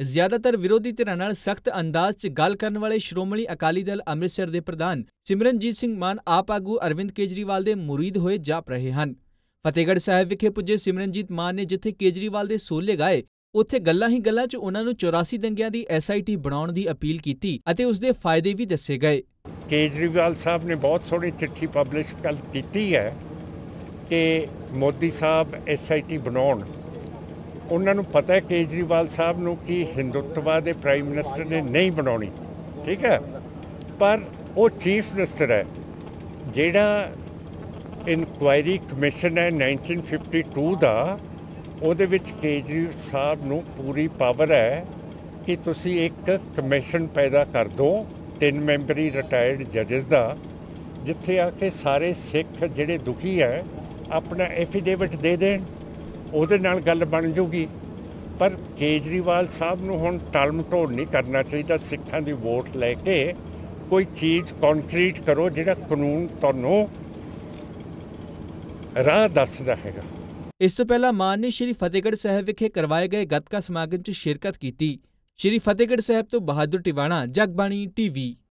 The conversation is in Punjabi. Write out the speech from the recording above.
ਜ਼ਿਆਦਾਤਰ ਵਿਰੋਧੀ ਧਿਰਾਂ ਨਾਲ ਸਖਤ ਅੰਦਾਜ਼ 'ਚ ਗੱਲ ਕਰਨ ਵਾਲੇ ਸ਼੍ਰੋਮਣੀ ਅਕਾਲੀ ਦਲ ਅੰਮ੍ਰਿਤਸਰ ਦੇ ਪ੍ਰਧਾਨ ਸਿਮਰਨਜੀਤ ਸਿੰਘ ਮਾਨ ਆਪ ਆਗੂ ਅਰਵਿੰਦ ਕੇਜਰੀਵਾਲ ਦੇ ਮੁਰੀਦ ਹੋਏ ਜਾਪ ਰਹੇ ਹਨ। ਫਤਿਹਗੜ੍ਹ ਸਾਹਿਬ ਵਿਖੇ ਪੁੱਜੇ ਸਿਮਰਨਜੀਤ ਮਾਨ ਨੇ ਜਿੱਥੇ ਕੇਜਰੀਵਾਲ ਦੇ ਸੋਲੇ ਗਾਏ, ਉੱਥੇ ਗੱਲਾਂ ਹੀ ਗੱਲਾਂ 'ਚ ਉਹਨਾਂ ਨੂੰ 84 ਦੰਗਿਆਂ ਦੀ ਐਸਆਈਟੀ ਬਣਾਉਣ ਦੀ ਅਪੀਲ ਕੀਤੀ ਅਤੇ ਉਸ ਦੇ ਫਾਇਦੇ ਵੀ ਦੱਸੇ ਗਏ। ਕੇਜਰੀਵਾਲ ਸਾਹਿਬ ਨੇ ਬਹੁਤ ਸੋਹਣੀ ਚਿੱਠੀ ਪਬਲਿਸ਼ ਕੱਲ ਕੀਤੀ ਹੈ ਕਿ ਮੋਦੀ ਸਾਹਿਬ ਐਸਆਈਟੀ ਬਣਾਉਣ ਉਹਨਾਂ ਨੂੰ ਪਤਾ ਹੈ ਕੇਜਰੀਵਾਲ ਸਾਹਿਬ ਨੂੰ ਕਿ ਹਿੰਦੁੱਤਵਾ ਦੇ ਪ੍ਰਾਈਮ ਮਿਨਿਸਟਰ ਨੇ ਨਹੀਂ ਬਣਾਉਣੀ, ਠੀਕ ਹੈ? ਪਰ ਉਹ ਚੀਫ ਮਿਨਿਸਟਰ ਹੈ, ਜਿਹੜਾ ਇਨਕੁਆਇਰੀ ਕਮਿਸ਼ਨ ਹੈ 1952 ਦਾ, ਉਹਦੇ ਵਿੱਚ ਕੇਜਰੀਵਾਲ ਸਾਹਿਬ ਨੂੰ ਪੂਰੀ ਪਾਵਰ ਹੈ ਕਿ ਤੁਸੀਂ ਇੱਕ ਕਮਿਸ਼ਨ ਪੈਦਾ ਕਰ ਦਿਓ ਤਿੰਨ ਮੈਂਬਰੀ ਰਿਟਾਇਰਡ ਜੱਜਸ ਦਾ, ਜਿੱਥੇ ਆ ਕੇ ਸਾਰੇ ਸਿੱਖ ਜਿਹੜੇ ਦੁਖੀ ਹੈ, ਆਪਣਾ ਐਫੀਡੇਵਿਟ ਦੇ ਦੇਣ। ਉਹਦੇ ਨਾਲ ਗੱਲ ਬਣ ਜੂਗੀ। ਪਰ ਕੇਜਰੀਵਾਲ ਸਾਹਿਬ ਨੂੰ ਹੁਣ ਟਾਲਮਟੋਲ ਨਹੀਂ ਕਰਨਾ ਚਾਹੀਦਾ। ਸਿੱਖਾਂ ਦੀ ਵੋਟ ਲੈ ਕੇ ਕੋਈ ਚੀਜ਼ ਕੰਕਰੀਟ ਕਰੋ ਜਿਹੜਾ ਕਾਨੂੰਨ ਤੁਹਾਨੂੰ ਰਾਹ ਦੱਸਦਾ ਹੈਗਾ। ਇਸ ਤੋਂ ਪਹਿਲਾਂ ਮਾਨ ਨੇ ਸ਼੍ਰੀ ਫਤਿਹਗੜ੍ਹ ਸਾਹਿਬ ਵਿਖੇ ਕਰਵਾਏ ਗਏ ਗੱਤਕਾ ਸਮਾਗਮ 'ਚ ਸ਼ਿਰਕਤ ਕੀਤੀ। ਸ਼੍ਰੀ ਫਤਿਹਗੜ੍ਹ ਸਾਹਿਬ ਤੋਂ ਬਹਾਦਰ ਟਿਵਾਣਾ, ਜਗਬਾਣੀ ਟੀਵੀ।